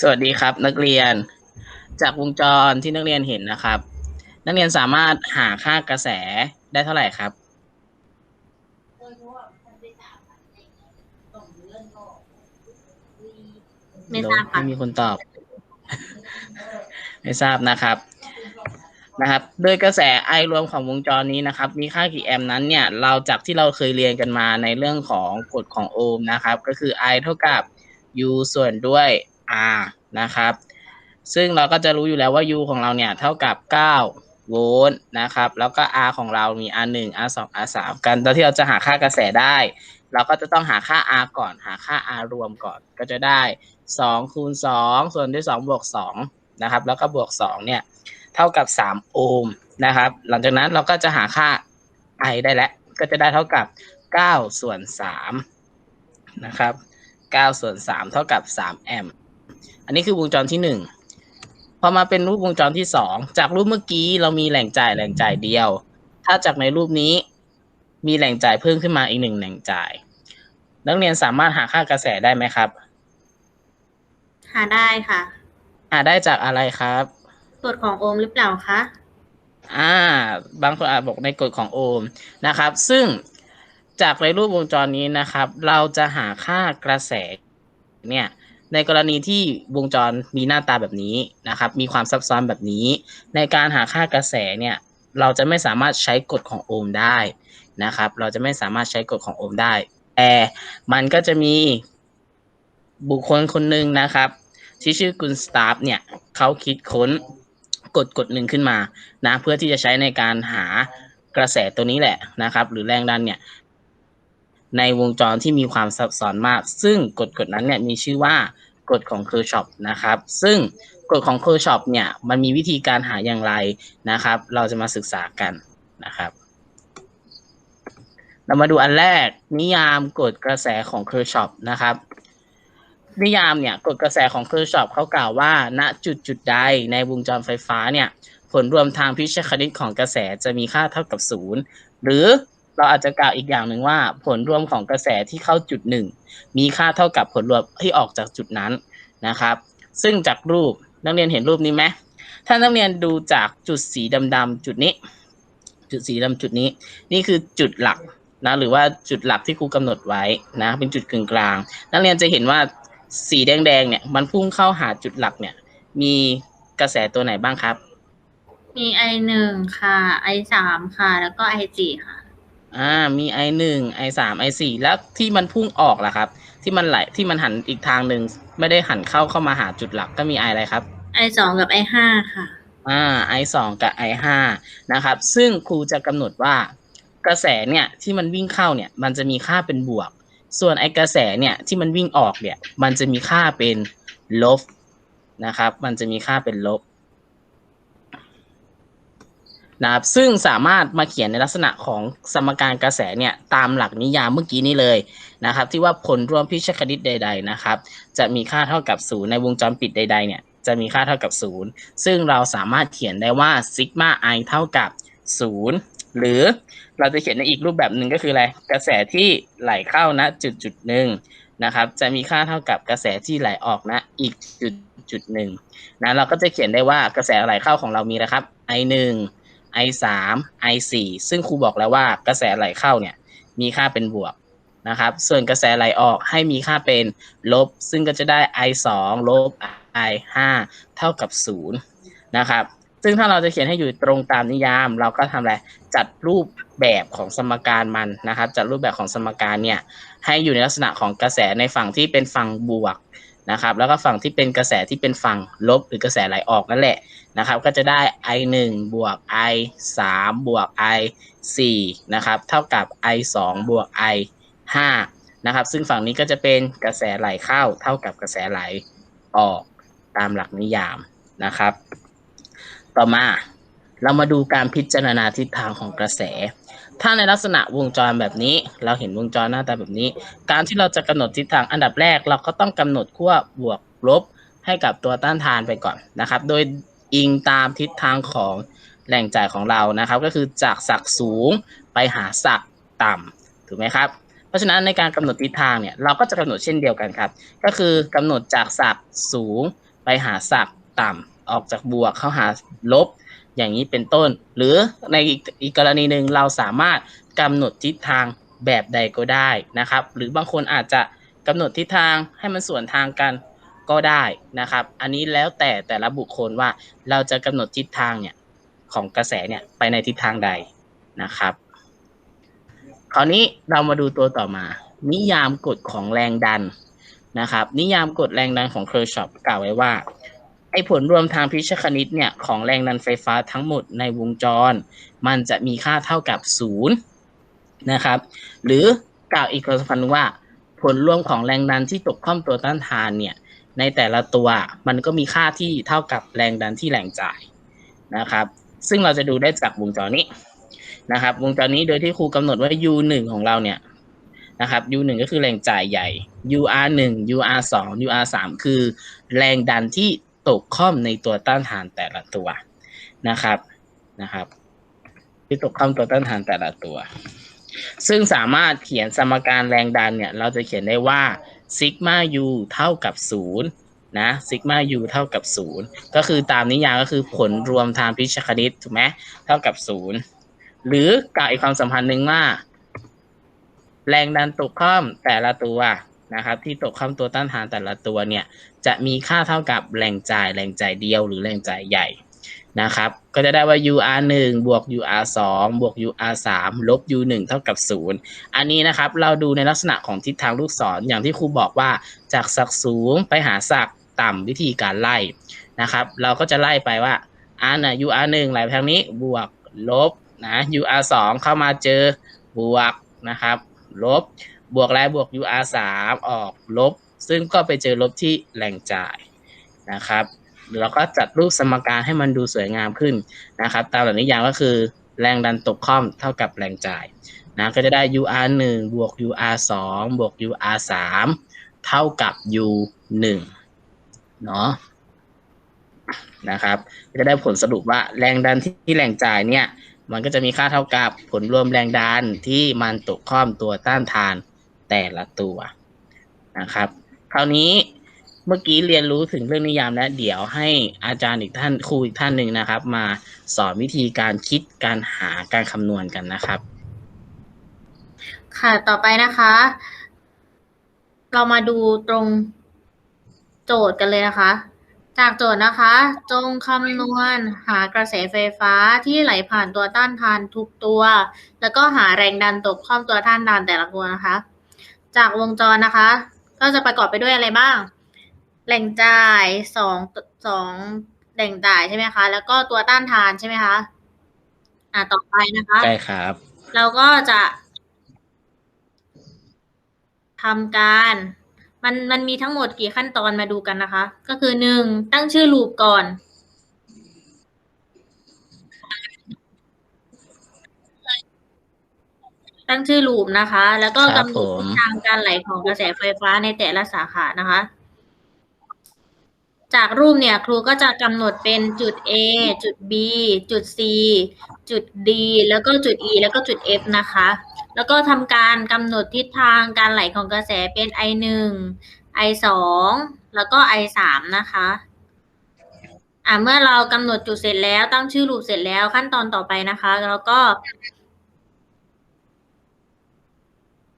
สวัสดีครับ นักเรียน จากวงจรที่นักเรียนเห็นนะครับ นักเรียนสามารถหาค่ากระแสได้เท่าไหร่ครับ ไม่ทราบค่ะไม่มีคนตอบ ไม่ทราบนะครับนะครับ โดยกระแสไอรวมของวงจรนี้นะครับ มีค่ากี่แอมป์นั้นเนี่ย เราจากที่เราเคยเรียนกันมาในเรื่องของกฎของโอห์มนะครับ ก็คือ I เท่ากับ U ส่วนด้วย R นะครับ ซึ่งเราก็จะรู้อยู่แล้วว่า U ของเราเนี่ยเท่ากับ 9 โวลต์นะครับ แล้วก็ R ของเรามี R 1 R 2 R 3กันตอนที่เราจะหาค่ากระแสได้ เราก็จะต้องหาค่า R ก่อน หาค่า R รวมก่อน ก็จะได้2คูณ2ส่วนด้วย2บวก2นะครับ แล้วก็บวก2เนี่ยเท่ากับ 3 โอห์มนะครับ หลังจากนั้นเราก็จะหาค่า I ได้แล้ว ก็จะได้เท่ากับ 9 ส่วน3นะครับ9ส่วน3เท่ากับ 3 แอมป์ อันนี้คือวงจรที่1พอมาเป็นรูปวงจรที่2จากรูปเมื่อกี้เรามีแหล่งจ่ายแหล่งจ่ายเดียว ถ้าจากในรูปนี้มีแหล่งจ่ายเพิ่มขึ้นมาอีกหนึ่งแหล่งจ่าย นักเรียนสามารถหาค่ากระแสได้ไหมครับ หาได้ค่ะ หาได้จากอะไรครับกฎของโอห์มหรือเปล่าคะอ่า บางคนอาจบอกในกฎของโอห์มนะครับ ซึ่งจากในรูปวงจรนี้นะครับ เราจะหาค่ากระแสเนี่ย ในกรณีที่วงจรมีหน้าตาแบบนี้นะครับ มีความซับซ้อนแบบนี้ ในการหาค่ากระแสเนี่ยเราจะไม่สามารถใช้กฎของโอห์มได้นะครับ เราจะไม่สามารถใช้กฎของโอห์มได้ แต่มันก็จะมีบุคคลคนหนึ่งนะครับ ที่ชื่อกุนสตาฟเนี่ยเขาคิดค้นกฎกฎหนึ่งขึ้นมานะเพื่อที่จะใช้ในการหากระแสตัวนี้แหละนะครับ หรือแรงดันเนี่ย ในวงจรที่มีความซับซ้อนมาก ซึ่งกฎกฎนั้นเนี่ยมีชื่อว่ากฎของเคอร์ชอปนะครับ ซึ่งกฎของเคอร์ชอปเนี่ยมันมีวิธีการหาอย่างไรนะครับ เราจะมาศึกษากันนะครับ เรามาดูอันแรกนิยามกฎกระแสของเคอร์ชอปนะครับนิยามเนี่ยกฎกระแสของเคอร์ชอปเขากล่าวว่า ณจุดจุดใดในวงจรไฟฟ้าเนี่ยผลรวมทางพิชคณิตของกระแสจะมีค่าเท่ากับศูนย์หรือ เราอาจจะกล่าวอีกอย่างหนึ่งว่า ผลรวมของกระแสที่เข้าจุดหนึ่งมีค่าเท่ากับผลรวมที่ออกจากจุดนั้นนะครับ ซึ่งจากรูปนักเรียนเห็นรูปนี้ไหมถ้านักเรียนดูจากจุดสีดำๆจุดนี้ จุดสีดำจุดนี้ นี่คือจุดหลักนะหรือว่าจุดหลักที่ครูกำหนดไว้นะเป็นจุดกึ่งกลาง นักเรียนจะเห็นว่าสีแดงๆเนี่ยมันพุ่งเข้าหาจุดหลักเนี่ย มีกระแสตัวไหนบ้างครับ มี i หนึ่งค่ะ i สามค่ะ แล้วก็ i สี่ค่ะ อ่ามี i หนึ่ง i สาม i สี่แล้วที่มันพุ่งออกล่ะครับ ที่มันไหลที่มันหันอีกทางหนึ่งไม่ได้หันเข้าเข้ามาหาจุดหลักก็มี i อะไรครับ i สองกับ i ห้าค่ะ อ่า i สองกับ i ห้านะครับ ซึ่งครูจะกำหนดว่ากระแสเนี่ยที่มันวิ่งเข้าเนี่ยมันจะมีค่าเป็นบวก ส่วนไอกระแสเนี่ยที่มันวิ่งออกเนี่ยมันจะมีค่าเป็นลบนะครับ มันจะมีค่าเป็นลบ นะครับซึ่งสามารถมาเขียนในลักษณะของสมการกระแสเนี่ยตามหลักนิยามเมื่อกี้นี้เลยนะครับที่ว่าผลรวมพิชคณิตใด ๆนะครับ จะมีค่าเท่ากับศูนย์ในวงจรปิดใด ๆ เนี่ยจะมีค่าเท่ากับศูนย์ซึ่งเราสามารถเขียนได้ว่าซิกมาไอเท่ากับศูนย์หรือเราจะเขียนในอีกรูปแบบหนึ่งก็คืออะไรกระแสที่ไหลเข้าณจุดจุดหนึ่งนะครับจะมีค่าเท่ากับกระแสที่ไหลออกณอีกจุดจุดหนึ่งนะเราก็จะเขียนได้ว่ากระแสไหลเข้าของเรามีนะครับ i ห i สาม i สี่ซึ่งครูบอกแล้วว่ากระแสไหลเข้าเนี่ยมีค่าเป็นบวกนะครับ ส่วนกระแสไหลออกให้มีค่าเป็นลบ ซึ่งก็จะได้ i สองลบ i ห้าเท่ากับศูนย์นะครับ ซึ่งถ้าเราจะเขียนให้อยู่ตรงตามนิยาม เราก็ทำอะไร จัดรูปแบบของสมการมันนะครับ จัดรูปแบบของสมการเนี่ยให้อยู่ในลักษณะของกระแสในฝั่งที่เป็นฝั่งบวก นะครับแล้วก็ฝั่งที่เป็นกระแสที่เป็นฝั่งลบหรือกระแสไหลออกนั่นแหละนะครับก็จะได้ i 1บวก i 3บวก i 4นะครับเท่ากับ i 2บวก i 5นะครับซึ่งฝั่งนี้ก็จะเป็นกระแสไหลเข้าเท่ากับกระแสไหลออกตามหลักนิยามนะครับ ต่อมาเรามาดูการพิจารณาทิศทางของกระแส ถ้าในลักษณะวงจรแบบนี้ เราเห็นวงจรหน้าตาแบบนี้ การที่เราจะกำหนดทิศทางอันดับแรก เราก็ต้องกำหนดขั้วบวกลบให้กับตัวต้านทานไปก่อนนะครับ โดยอิงตามทิศทางของแหล่งจ่ายของเรานะครับ ก็คือจากศักสูงไปหาศักต่ำถูกไหมครับ เพราะฉะนั้นในการกำหนดทิศทางเนี่ยเราก็จะกำหนดเช่นเดียวกันครับ ก็คือกำหนดจากศักสูงไปหาศักดิ์ต่ำออกจากบวกเข้าหาลบ อย่างนี้เป็นต้น หรือในอีกกรณีหนึ่งเราสามารถกำหนดทิศทางแบบใดก็ได้นะครับ หรือบางคนอาจจะกำหนดทิศทางให้มันสวนทางกันก็ได้นะครับ อันนี้แล้วแต่แต่ละบุคคลว่าเราจะกำหนดทิศทางเนี่ยของกระแสเนี่ยไปในทิศทางใดนะครับ คราวนี้เรามาดูตัวต่อมา นิยามกฎของแรงดันนะครับ นิยามกฎแรงดันของเคอร์ชอปกล่าวไว้ว่า อ้ผลรวมทางพิชคณิตเนี่ยของแรงดันไฟฟ้าทั้งหมดในวงจร มันจะมีค่าเท่ากับศูนย์นะครับ หรือกล่าวอีกคำพันธ์ว่า ผลรวมของแรงดันที่ตกข้อมตัวต้านทานเนี่ยในแต่ละตัวมันก็มีค่าที่เท่ากับแรงดันที่แรงจ่ายนะครับ ซึ่งเราจะดูได้จากวงจรนี้นะครับ วงจรนี้โดยที่ครูกำหนดว่า U 1ของเราเนี่ยนะครับ U 1ก็คือแรงจ่ายใหญ่ UR 1 UR 2 UR 3คือแรงดันที่ ตกข้อมในตัวต้านทานแต่ละตัวนะครับนะครับที่ตกข้อมตัวต้านทานแต่ละตัว ซึ่งสามารถเขียนสมการแรงดันเนี่ยเราจะเขียนได้ว่าซิกมายูเท่ากับศูนย์นะซิกมายูเท่ากับศูนย์ก็คือตามนิยามก็คือผลรวมทางพิชคณิตถูกไหมเท่ากับศูนย์หรือกล่าวอีกความสัมพันธ์หนึ่งว่า แรงดันตกข้อมแต่ละตัว นะครับที่ตกข้อมตัวต้านทานแต่ละตัวเนี่ยจะมีค่าเท่ากับแรงจ่ายแรงจ่ายเดียวหรือแรงจ่ายใหญ่นะครับก็จะได้ว่า UR 1บวก UR 2บวก UR 3ลบ U 1เท่ากับ 0 อันนี้นะครับเราดูในลักษณะของทิศทางลูกศรอย่างที่ครูบอกว่าจากศักสูงไปหาศักต่ำวิธีการไล่นะครับเราก็จะไล่ไปว่าอันน่ะ UR 1ไหลไปทางนี้บวกลบนะ UR 2เข้ามาเจอบวกนะครับลบ บวกอะไรบวก UR 3ออกลบ ซึ่งก็ไปเจอลบที่แรงจ่ายนะครับเราก็จัดรูปสมการให้มันดูสวยงามขึ้นนะครับ ตามหลักนิยามก็คือแรงดันตกข้อมเท่ากับแรงจ่ายนะก็จะได้ UR 1บวก UR 2บวก UR 3เท่ากับ U 1เนาะนะครับจะได้ผลสรุปว่าแรงดันที่แรงจ่ายเนี่ยมันก็จะมีค่าเท่ากับผลรวมแรงดันที่มันตกข้อมตัวต้านทาน แต่ละตัวนะครับ คราวนี้เมื่อกี้เรียนรู้ถึงเรื่องนิยามแล้วเดี๋ยวให้อาจารย์อีกท่านครูอีกท่านหนึ่งนะครับ มาสอนวิธีการคิดการหาการคำนวณกันนะครับ ค่ะต่อไปนะคะ เรามาดูตรงโจทย์กันเลยนะคะ จากโจทย์นะคะ จงคำนวณหากระแสไฟฟ้าที่ไหลผ่านตัวต้านทานทุกตัว แล้วก็หาแรงดันตกข้อมตัวต้านทานแต่ละตัวนะคะ จากวงจรนะคะ ก็จะประกอบไปด้วยอะไรบ้าง แหล่งจ่ายสองสองแหล่งจ่ายใช่ไหมคะ แล้วก็ตัวต้านทานใช่ไหมคะ อ่าต่อไปนะคะใช่ครับ เราก็จะทำการ มันมันมีทั้งหมดกี่ขั้นตอนมาดูกันนะคะ ก็คือหนึ่งตั้งชื่อลูปก่อน ตั้งชื่อลูปนะคะ แล้วก็ครับกำหนดผมทิศทางการไหลของกระแสไฟฟ้าในแต่ละสาขานะคะ จากรูปเนี่ยครูก็จะกำหนดเป็นจุด A จุด B จุด C จุด D แล้วก็จุด E แล้วก็จุด F นะคะ แล้วก็ทำการกำหนดทิศทางการไหลของกระแสเป็น I หนึ่ง I สองแล้วก็ I สามนะคะอ่าเมื่อเรากำหนดจุดเสร็จแล้วตั้งชื่อลูปเสร็จแล้วขั้นตอนต่อไปนะคะแล้วก็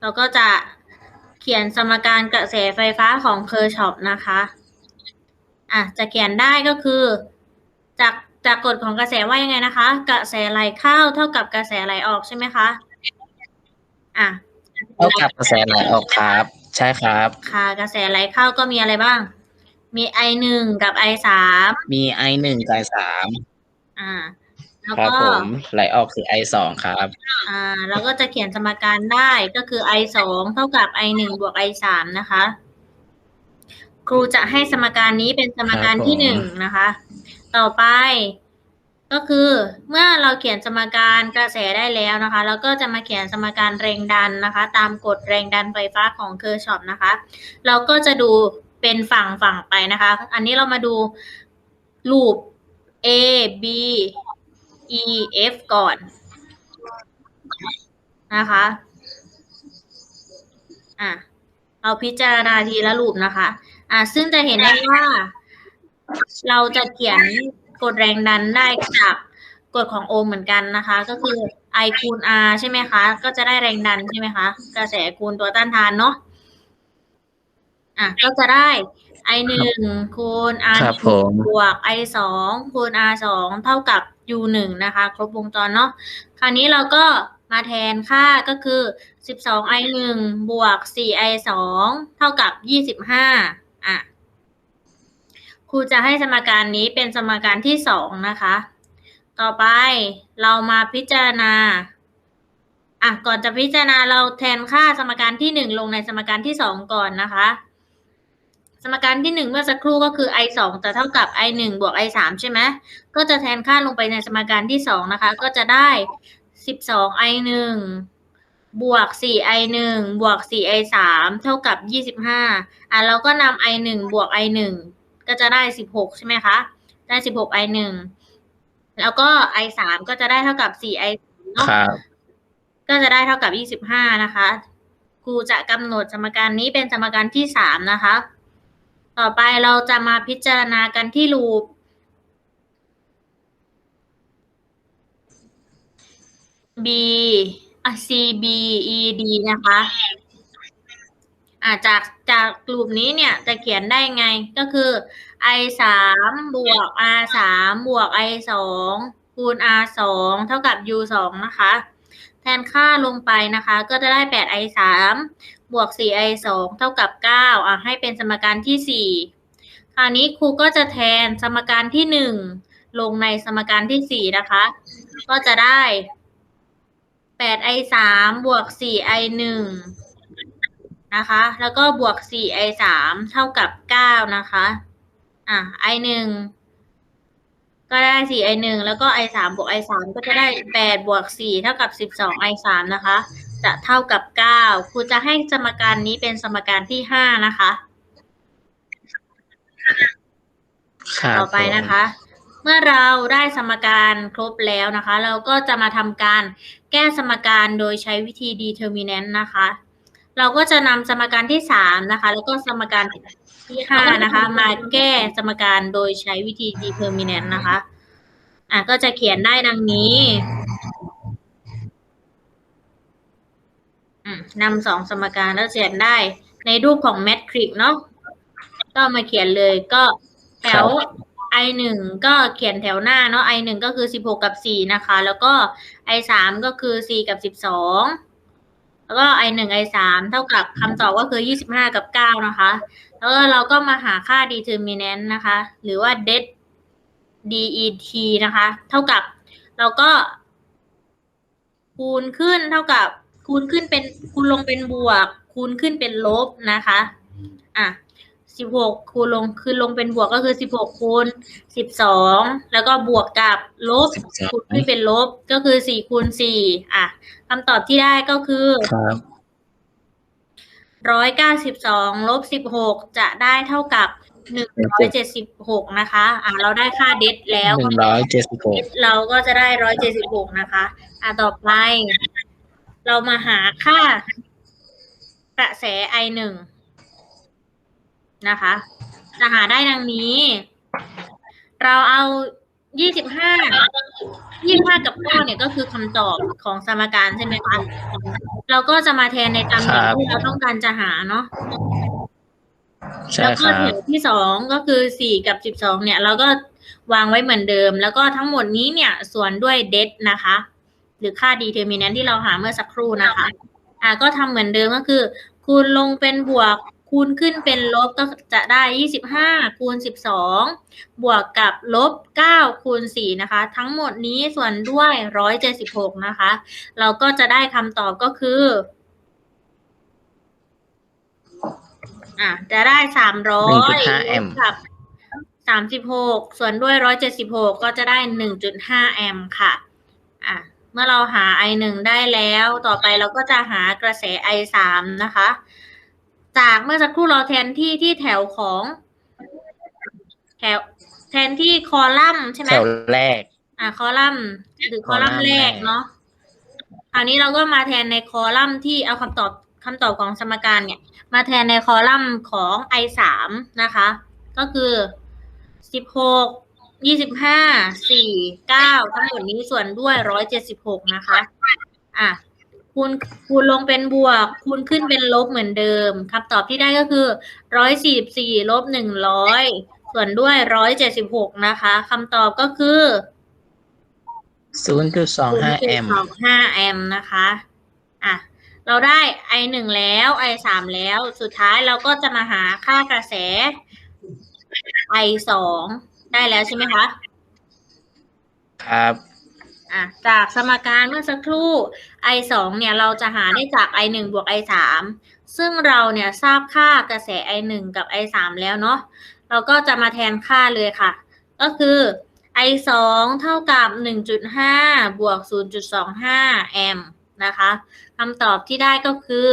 เราก็จะเขียนสมการกระแสไฟฟ้าของเคอร์ชอปนะคะอะจะเขียนได้ก็คือ จากจากกฎของกระแสว่ายังไงนะคะ กระแสไหลเข้าเท่ากับกระแสไหลออกใช่ไหมคะอะเท่ากับกระแสไหลออกครับ ใช่ครับ ค่ะ กระแสไหลเข้าก็มีอะไรบ้าง มี I หนึ่งกับ I สามมี I หนึ่งกับ I สามอ่า แล้วครับก็ผมไหลออกคือ I สองครับ อ่าเราก็จะเขียนสมการได้ก็คือ i สองเท่ากับ i หนึ่งบวก i สามนะคะ ครูจะให้สมการนี้เป็นสมการที่ครับผมหนึ่งนะคะ ต่อไป ก็คือเมื่อเราเขียนสมการกระแสได้แล้วนะคะเราก็จะมาเขียนสมการแรงดันนะคะ ตามกฎแรงดันไฟฟ้าของเคอร์ชอปนะคะ เราก็จะดูเป็นฝั่งฝั่งไปนะคะ อันนี้เรามาดูลูป A B E F ก่อน นะคะ อะ เราพิจารณาทีละรูปนะคะ อะ ซึ่งจะเห็นได้ว่า เราจะเขียนกฎแรงดันได้จากกฎของโอห์มเหมือนกันนะคะ ก็คือ I คูณ R ใช่ไหมคะ ก็จะได้แรงดันใช่ไหมคะ กระแสคูณตัวต้านทานเนาะ อะ ก็จะได้ I หนึ่งคูณ R ครับผม บวก I สองคูณ R สองเท่ากับ U หนึ่งนะคะ ครบวงจรเนาะคราวนี้เราก็มาแทนค่าก็คือ12 I หนึ่งบวก4 I สองเท่ากับ25อะครูจะให้สมการนี้เป็นสมการที่สองนะคะ ต่อไปเรามาพิจารณาอะก่อนจะพิจารณาเราแทนค่าสมการที่หนึ่งลงในสมการที่สองก่อนนะคะ สมการที่หนึ่งเมื่อสักครู่ก็คือ i สองจะเท่ากับ i หนึ่งบวก i สามใช่ไหมก็จะแทนค่าลงไปในสมการที่สองนะคะ ก็จะได้สิบสอง i หนึ่งบวกสี่ i หนึ่งบวกสี่ i สามเท่ากับยี่สิบห้าอะเราก็นำ i หนึ่งบวก i หนึ่งก็จะได้สิบหกใช่ไหมคะ ได้สิบหก i หนึ่งแล้วก็ i สามก็จะได้เท่ากับสี่ i เนาะครับก็จะได้เท่ากับยี่สิบห้านะคะครูจะกำหนดสมการนี้เป็นสมการที่สามนะคะ ต่อไปเราจะมาพิจารณากันที่รูป B อะ C B E D นะคะอะจากจากกลุ่มนี้เนี่ยจะเขียนได้ไงก็คือ I สามบวก R สามบวก I สองคูณ R สองเท่ากับ U สองนะคะ แทนค่าลงไปนะคะ ก็จะได้แปด I สาม บวกสี่ I สองเท่ากับเก้าอะ ให้เป็นสมการที่สี่คราวนี้ครูก็จะแทนสมการที่หนึ่งลงในสมการที่สี่นะคะ ก็จะได้แปด I สามบวกสี่ I หนึ่งนะคะ แล้วก็บวกสี่ I สามเท่ากับเก้านะคะ อะ I หนึ่งก็ได้สี่ i หนึ่งแล้วก็ i สามบวก i สามก็จะได้แปดบวกสี่เท่ากับสิบสอง i สามนะคะ จะเท่ากับเก้าครูจะให้สมการนี้เป็นสมการที่ห้านะคะ ครับต่อไปนะคะ เมื่อเราได้สมการครบแล้วนะคะ เราก็จะมาทำการแก้สมการโดยใช้วิธี determinant นะคะ เราก็จะนำสมการที่สามนะคะ แล้วก็สมการที่ห้านะคะ มาแก้สมการโดยใช้วิธี determinant นะคะ อะก็จะเขียนได้ดังนี้ อืม นำสองสมการแล้วเขียนได้ ในรูปของแมทริกเนาะก็มาเขียนเลยก็แถว i หนึ่งก็เขียนแถวหน้าเนาะ i หนึ่งก็คือสิบหกกับสี่นะคะ แล้วก็ i สามก็คือสี่กับสิบสองแล้วก็ i หนึ่ง i สามเท่ากับคำตอบก็คือยี่สิบห้ากับเก้านะคะ แล้วก็เราก็มาหาค่า determinant นะคะ หรือว่า det det นะคะ เท่ากับเราก็คูณขึ้นเท่ากับ คูณขึ้นเป็นคูณลงเป็นบวก คูณขึ้นเป็นลบนะคะ อะสิบหกคูณลงคือลงเป็นบวกก็คือสิบหกคูณสิบสองแล้วก็บวกกับลบคูณขึ้นเป็นลบก็คือสี่คูณสี่อะคำตอบที่ได้ก็คือครับร้อยเก้าสิบสองลบสิบหกจะได้เท่ากับหนึ่งร้อยเจ็ดสิบหกนะคะ อะเราได้ค่าเด็ดแล้วหนึ่งร้อยเจ็ดสิบหกเราก็จะได้ร้อยเจ็ดสิบหกนะคะ อะต่อไป เรามาหาค่ากระแสไอหนึ่งนะคะ จะหาได้ดังนี้ เราเอายี่สิบห้ายี่สิบห้ากับเก้าเนี่ยก็คือคำตอบของสมการใช่ไหมคะเราก็จะมาแทนในตำแหน่งที่เราต้องการจะหาเนาะใช่แล้วคก็รับแถวที่สองก็คือสี่กับสิบสองเนี่ย เราก็วางไว้เหมือนเดิม แล้วก็ทั้งหมดนี้เนี่ยส่วนด้วยเด t นะคะ หรือค่า determinant ที่เราหาเมื่อสักครู่นะคะ อ่าก็ทำเหมือนเดิมก็คือ คูณลงเป็นบวก คูณขึ้นเป็นลบก็จะได้ยี่สิบห้าคูณสิบสองบวกกับลบเก้าคูณสี่นะคะ ทั้งหมดนี้ส่วนด้วยร้อยเจ็ดสิบหกนะคะ เราก็จะได้คำตอบก็คืออะจะได้สามร้อย1.5แอมป์กับสามสิบหกส่วนด้วยร้อยเจ็ดสิบหกก็จะได้หนึ่งจุดห้าแอมป์ค่ะ อะ เมื่อเราหา i หนึ่งได้แล้ว ต่อไปเราก็จะหากระแส i สามนะคะ จากเมื่อสักครู่เราแทนที่ที่แถวของแถวแทนที่คอลัมน์ใช่ไหมแถวแรก อ่าคอลัมน์หรือคอลัมน์คอลัมน์แรกแรกเนาะคราวนี้เราก็มาแทนในคอลัมน์ที่เอาคำตอบคำตอบของสมการเนี่ย มาแทนในคอลัมน์ของ i สามนะคะ ก็คือสิบหก ยี่สิบห้าสี่เก้าทั้งหมดนี้ส่วนด้วยร้อยเจ็ดสิบหกนะคะ อะคูณคูณลงเป็นบวก คูณขึ้นเป็นลบเหมือนเดิมคำตอบที่ได้ก็คือร้อยสี่สี่ลบหนึ่งร้อยส่วนด้วยร้อยเจ็ดสิบหกนะคะคำตอบก็คือศูนย์จุดสองห้าแอมป์สองห้าแอมป์นะคะ อะ เราได้ i หนึ่งแล้ว i สามแล้ว สุดท้ายเราก็จะมาหาค่ากระแส i สอง ได้แล้วใช่ไหมคะ ครับ อะจากสมการเมื่อสักครู่ i สองเนี่ยเราจะหาได้จาก i หนึ่งบวก i สามซึ่งเราเนี่ยทราบค่ากระแส i หนึ่งกับ i สามแล้วเนาะเราก็จะมาแทนค่าเลยค่ะ ก็คือ i สองเท่ากับหนึ่งจุดห้าบวกศูนย์จุดสองห้าแอมป์นะคะคำตอบที่ได้ก็คือ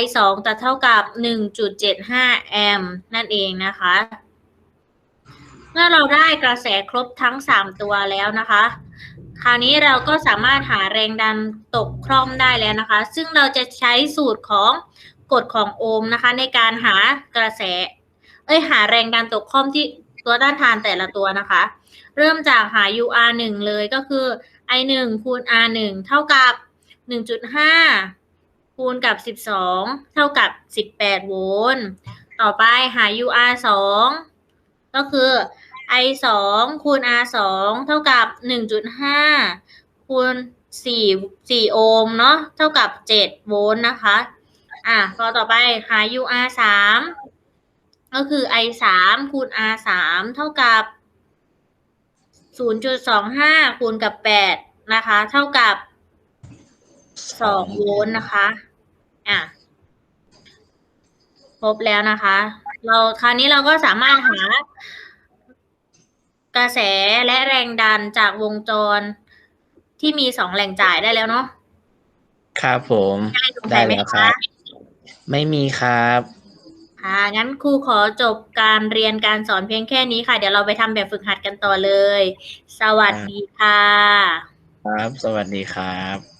i สองจะเท่ากับหนึ่งจุดเจ็ดห้าแอมป์นั่นเองนะคะ เมื่อเราได้กระแสครบทั้งสามตัวแล้วนะคะ คราวนี้เราก็สามารถหาแรงดันตกคล่อมได้แล้วนะคะ ซึ่งเราจะใช้สูตรของกฎของโอห์มนะคะ ในการหากระแส เอ้ยหาแรงดันตกคล่อมที่ตัวต้านทานแต่ละตัวนะคะ เริ่มจากหา UR หนึ่งเลยก็คือ I หนึ่งคูณ R หนึ่งเท่ากับหนึ่งจุดห้าคูณกับสิบสองเท่ากับสิบแปดโวลต์ ต่อไปหา UR สองก็คือ I สองคูณ R สองเท่ากับหนึ่งจุดห้าคูณสี่สี่โอห์มเนาะเท่ากับเจ็ดโวลต์นะคะ อะพอต่อไปหา UR สามก็คือ I สามคูณ R สามเท่ากับ0.25คูณกับ8นะคะ เท่ากับ2โวลต์นะคะ อะครบแล้วนะคะ เราคราวนี้เราก็สามารถหา กระแสและแรงดันจากวงจรที่มีสองแหล่งจ่ายได้แล้วเนาะครับผมได้สงได้สัยไหมแล้วคคะรับ ไม่มีครับค่ะงั้นครูขอจบการเรียนการสอนเพียงแค่นี้ค่ะ เดี๋ยวเราไปทำแบบฝึกหัดกันต่อเลย สวัสดีค่ะ ครับ สวัสดีครับ